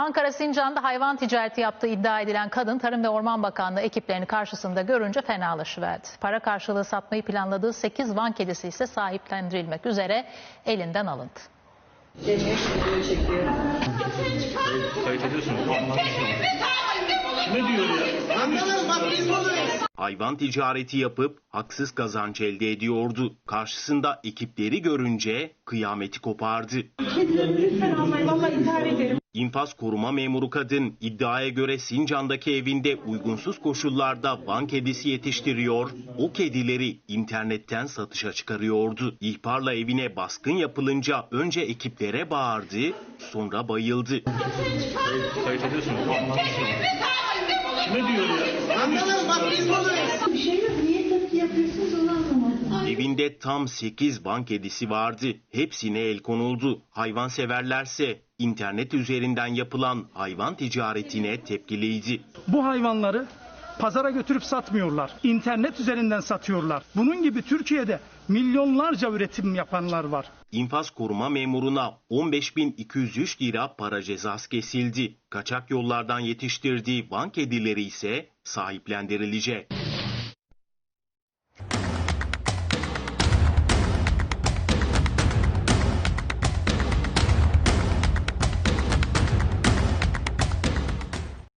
Ankara Sincan'da hayvan ticareti yaptığı iddia edilen kadın Tarım ve Orman Bakanlığı ekiplerini karşısında görünce fenalaşıverdi. Para karşılığı satmayı planladığı 8 van kedisi ise sahiplendirilmek üzere elinden alındı. Hayvan ticareti yapıp haksız kazanç elde ediyordu. Karşısında ekipleri görünce kıyameti kopardı. Kedilerimi lütfen almayın. Vallahi intihar. İnfaz koruma memuru kadın iddiaya göre Sincan'daki evinde uygunsuz koşullarda van kedisi yetiştiriyor, o kedileri internetten satışa çıkarıyordu. İhbarla evine baskın yapılınca önce ekiplere bağırdı, sonra bayıldı. Kayıt ediyorsunuz. Kime diyor ya? Evinde tam 8 van kedisi vardı. Hepsine el konuldu. Hayvanseverlerse internet üzerinden yapılan hayvan ticaretine tepkiliydi. Bu hayvanları pazara götürüp satmıyorlar. İnternet üzerinden satıyorlar. Bunun gibi Türkiye'de milyonlarca üretim yapanlar var. İnfaz koruma memuruna 15.203 lira para cezası kesildi. Kaçak yollardan yetiştirdiği van kedileri ise sahiplendirilecek.